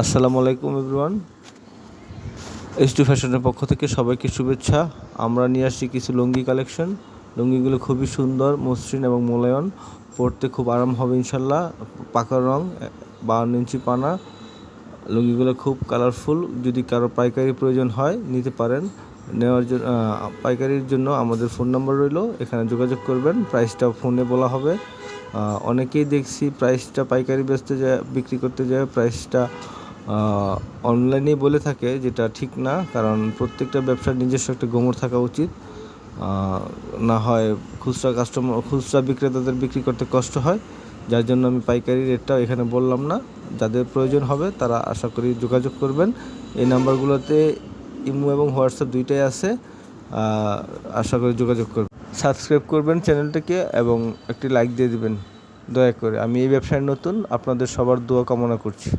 আসসালামু আলাইকুম everyone H two ফ্যাশনের পক্ষ থেকে সবাইকে শুভেচ্ছা। আমরা নিয়ে আসছি কিছু লুঙ্গি কালেকশন লুঙ্গিগুলো খুবই সুন্দর, মসৃণ এবং মোলায়ন পরতে খুব আরাম হবে ইনশাল্লাহ। পাকা রং, বাউন্ন ইঞ্চি পানা। লুঙ্গিগুলো খুব কালারফুল যদি কারও পাইকারি প্রয়োজন হয়, নিতে পারেন। নেওয়ার জন্য পাইকারির জন্য আমাদের ফোন নাম্বার রইল। এখানে যোগাযোগ করবেন। প্রাইসটা ফোনে বলা হবে। অনেকেই দেখছি প্রাইসটা পাইকারি বেচতে যায়, বিক্রি করতে যায়। প্রাইসটা অনলাইনেই বলে থাকে যেটা ঠিক না, কারণ প্রত্যেকটা ব্যবসার নিজস্ব একটা গোমর থাকা উচিত। না হয় খুচরা কাস্টমার খুচরা বিক্রেতাদের বিক্রি করতে কষ্ট হয়, যার জন্য আমি পাইকারি রেটটা এখানে বললাম না। যাদের প্রয়োজন হবে, তারা আশা করি যোগাযোগ করবেন। এই নাম্বারগুলোতে ইমো এবং হোয়াটসঅ্যাপ দুইটাই আছে আশা করি যোগাযোগ করবেন। সাবস্ক্রাইব করবেন চ্যানেলটাকে এবং একটি লাইক দিয়ে দিবেন। দয়া করে, আমি এই ব্যবসায় নতুন, আপনাদের সবার দোয়া কামনা করছি।